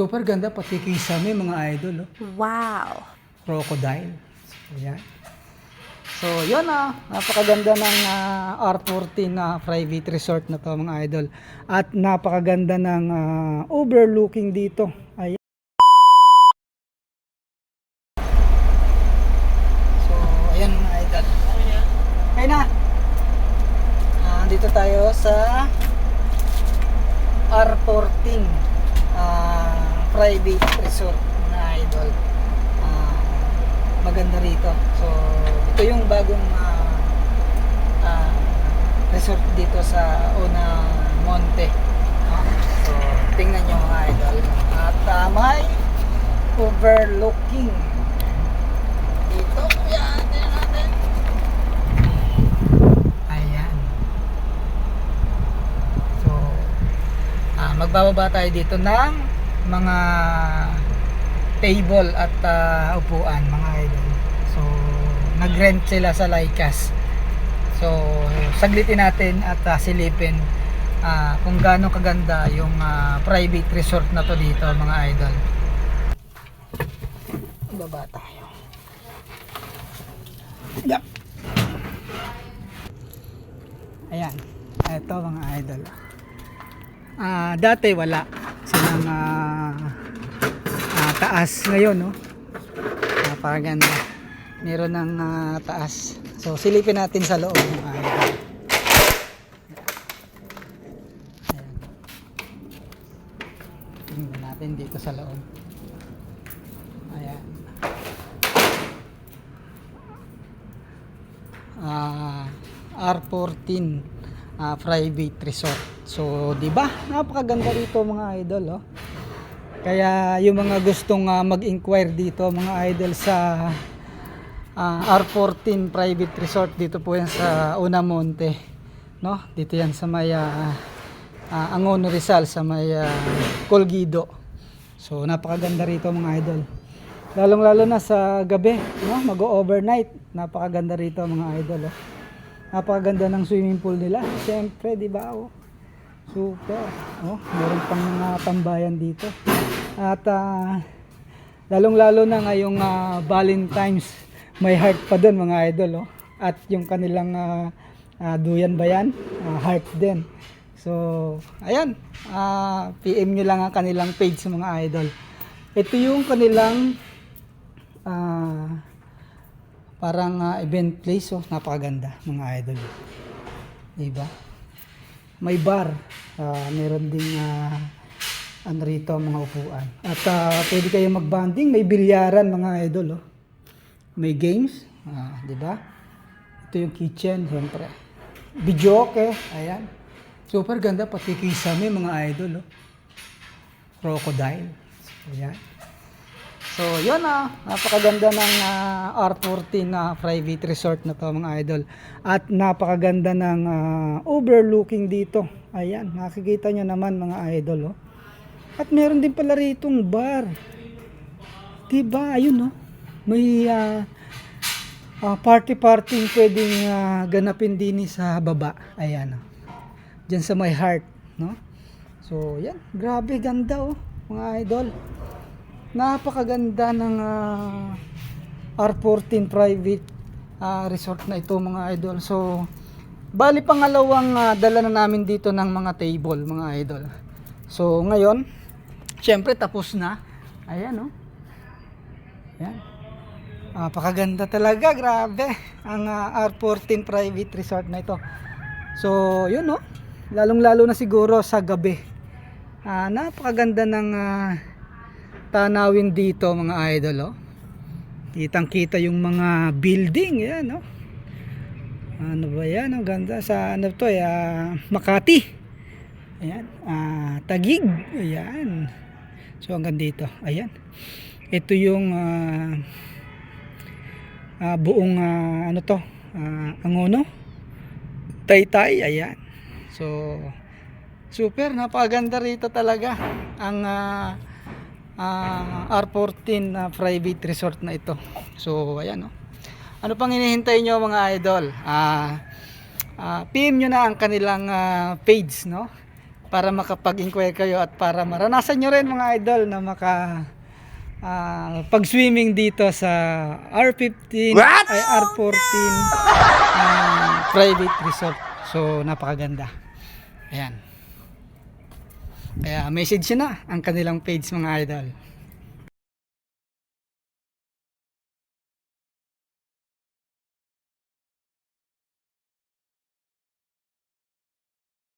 Super ganda pati kisame mga idol. Oh. Wow. Crocodile. So, yan. So, yun ah. Napakaganda ng ah, R14 na private resort na to mga idol. At napakaganda ng ah, overlooking dito. Ayan. So, ayan mga idol. Okay na. Ah, dito tayo sa R14 ah, private resort na idol. Ah, maganda rito. So, ito yung bagong ah, ah, resort dito sa Una Monte. Ah, so, tingnan nyo mga idol. At ah, may overlooking dito. Yan. Ayan. So, ah, magbababa tayo dito ng mga table at ah, upuan mga idol. So, nag-rent sila sa Lycas. So, saglitin natin at ah, silipin ah, kung gaano kaganda yung ah, private resort na to dito mga idol. Baba tayo. Yup. Ayan. Ito mga idol. Ah, dati wala silang ah, taas ngayon, no? Napakaganda. Meron ng ah, taas. So, silipin natin sa loob. Ayan. Tingnan natin dito sa loob. Ayan. Ah, R14 ah, private resort. So, 'di ba? Napakaganda rito mga idol, oh. Kaya yung mga gustong ah, mag-inquire dito mga idol sa ah, R14 private resort dito po yan sa Unamonte, no? Dito yan sa may ah, ah, Angono Rizal sa may ah, Colgido. So, napakaganda rito mga idol. Lalong lalo na sa gabi, no? Mag-overnight. Napakaganda rito mga idol, oh. Napakaganda ng swimming pool nila. Siyempre, di ba? Oh. Super. Oh, meron pang mga tambayan dito. At ah, lalong-lalo na ngayong ah, Valentine's, may heart pa doon mga idol. Oh. At yung kanilang ah, ah, duyan ba yan? Ah, heart din. So, ayan. ah, PM nyo lang ang kanilang page mga idol. Ito yung kanilang ah, parang ah, event place. Oh, napakaganda mga idol. Diba? May bar. Ah, meron ding ah, ano mga upuan. At ah, pwede kayo magbanding. May bilyaran mga idol. Oh. May games. Ah, di ba? Ito yung kitchen, siyempre. Okay. Ayan. Super ganda. Pati kisame mga idol. Oh. Crocodile. Ayan. So, yun ah. Napakaganda ng ah, R14 na private resort na to mga idol. At napakaganda ng ah, overlooking dito. Ayan, nakikita nyo naman mga idol. Oh. At meron din pala ritong bar. Diba? Ayun oh. May ah, ah, party-party pwedeng ah, ganapin din sa baba. Ayan oh. Diyan sa my heart. No? So, yan. Grabe, ganda oh. Mga idol. Napakaganda ng ah, R14 private ah, resort na ito mga idol. So, bali pangalawang ah, dala na namin dito ng mga table mga idol. So, ngayon, syempre tapos na. Ayan oh. Ayan. Napakaganda talaga, grabe. Ang ah, R14 private resort na ito. So, yun no. Lalong-lalo na siguro sa gabi. Ah, napakaganda ng ah, tanawin dito mga idol oh. Kitang-kita yung mga building, yan oh. Ano ba yan? Ang ganda sa ano to, eh, ah, Makati. Ayan, ah, Tagig. Ayan. So hanggang dito. Ayan. Ito yung ah, ah, buong ah, ano to, ah, Angono. Taytay, ayan. So super napakaganda rito talaga ang ah, ah, R14 na private resort na ito. So ayan oh. Ano pang hinihintay nyo mga idol? Ah, ah, PM nyo na ang kanilang ah, page no? para makapag-inquire kayo at para maranasan nyo rin mga idol na maka ah, pag-swimming dito sa R15 ay R14 ah, private resort. So napakaganda. Ayan. Kaya message nyo na ang kanilang page mga idol.